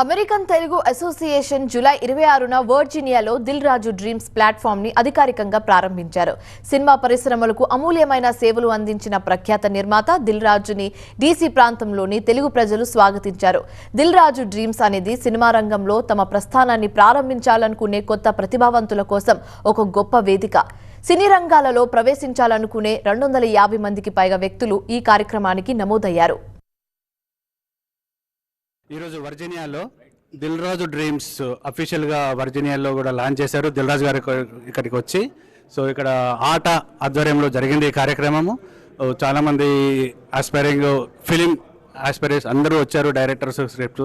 American Telugu association July ఇరవై ఆరున వర్జీనియాలో Dil Raju dreams ప్లాట్ఫామ్ని అధికారికంగా ప్రారంభించారు. సినిమా పరిశ్రమలకు అమూల్యమైన సేవలు అందించిన ప్రఖ్యాత నిర్మాత దిల్ రాజుని డీసీ ప్రాంతంలోని తెలుగు ప్రజలు స్వాగతించారు. దిల్ రాజు డ్రీమ్స్ అనేది సినిమా రంగంలో తమ ప్రస్థానాన్ని ప్రారంభించాలనుకునే కొత్త ప్రతిభావంతుల కోసం ఒక గొప్ప వేదిక. సినీ రంగాలలో ప్రవేశించాలనుకునే రెండు వందల యాభై మందికి పైగా వ్యక్తులు ఈ కార్యక్రమానికి నమోదయ్యారు. ఈరోజు వర్జీనియాలో దిల్ రాజు డ్రీమ్స్ అఫీషియల్గా వర్జీనియాలో కూడా లాంచ్ చేశారు. దిల్ రాజు గారు ఇక్కడికి వచ్చి సో ఇక్కడ ఆట ఆధ్వర్యంలో జరిగింది ఈ కార్యక్రమము. చాలామంది ఆస్పైరింగ్ ఫిలిం ఆస్పైరేస్ అందరూ వచ్చారు డైరెక్టర్స్ స్క్రిప్ట్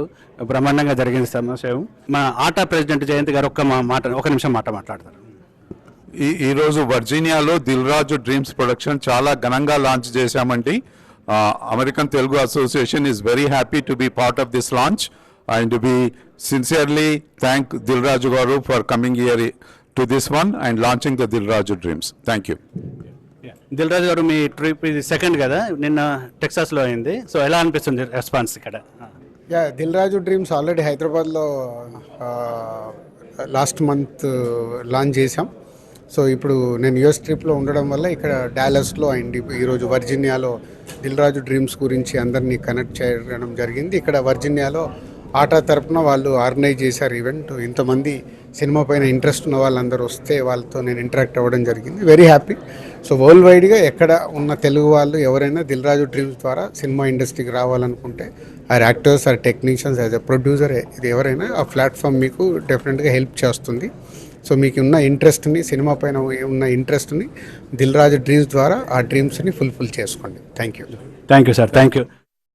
బ్రహ్మాండంగా జరిగింది సమావేశం మా ఆట ప్రెసిడెంట్ జయంత్ గారు ఒక్క మాట ఒక నిమిషం మాట మాట్లాడతారు. ఈ ఈరోజు వర్జీనియాలో దిల్ రాజు డ్రీమ్స్ ప్రొడక్షన్ చాలా ఘనంగా లాంచ్ చేశామండి. American Telugu association is very happy to be part of this launch and be sincerely thank Dil Raju garu for coming here to this one and launching the Dil Raju dreams thank you Dil Raju garu me trip ఇది second కదా? నిన్న టెక్సాస్లో అయింది. So ఎలా అనిపిస్తుంది response ఇక్కడ? Yeah Dil Raju dreams already హైదరాబాద్లో last month launch చేసాం so ఇప్పుడు నేను యుఎస్ ట్రిప్లో ఉండడం వల్ల ఇక్కడ డాలస్లో అండ్ ఈరోజు వర్జీనియాలో దిల్ రాజు డ్రీమ్స్ గురించి అందరినీ కనెక్ట్ చేయడం జరిగింది. ఇక్కడ వర్జీనియాలో ఆటా తరపున వాళ్ళు ఆర్గనైజ్ చేశారు ఈవెంట్. ఇంతమంది సినిమా పైన ఇంట్రెస్ట్ ఉన్న వాళ్ళందరూ వస్తే వాళ్ళతో నేను ఇంటరాక్ట్ అవ్వడం జరిగింది. Very happy. సో వరల్డ్ వైడ్గా ఎక్కడ ఉన్న తెలుగు వాళ్ళు ఎవరైనా దిల్ రాజు డ్రీమ్స్ ద్వారా సినిమా ఇండస్ట్రీకి రావాలనుకుంటే or actors or technicians as a producer ఇది ఎవరైనా ఆ ప్లాట్ఫామ్ మీకు డెఫినెట్గా హెల్ప్ చేస్తుంది. సో మీకు ఉన్న ఇంట్రెస్ట్ని సినిమా పైన ఉన్న ఇంట్రెస్ట్ని దిల్ రాజు డ్రీమ్స్ ద్వారా ఆ డ్రీమ్స్ని ఫుల్ఫిల్ చేసుకోండి. Thank you thank you sir thank you